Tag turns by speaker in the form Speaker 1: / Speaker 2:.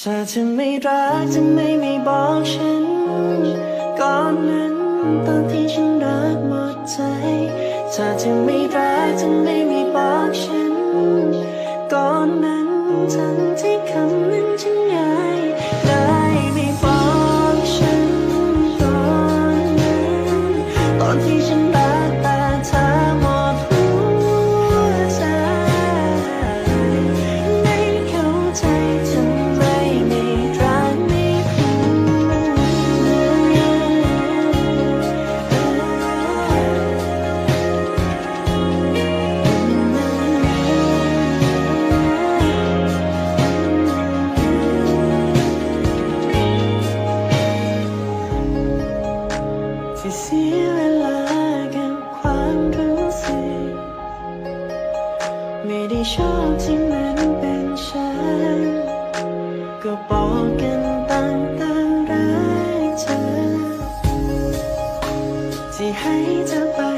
Speaker 1: ถ้าเธอไม่รักจะไม่ไม่บอกฉัน ก่อนนั้นตอนที่ฉันรักหมดใจ ถ้าเธอไม่รักจะไม่ไม่บอกฉัน ก่อนนั้นทั้งที่คำนั้นฉันง่ายได้ไม่บอกฉันตอนนั้นตอนที่ฉัน เวลาเก็บความรู้สึก ไม่ได้ชอบที่มันเป็นฉัน ก็บอกกันตั้งต่างรกเธอที่ให้เธอไป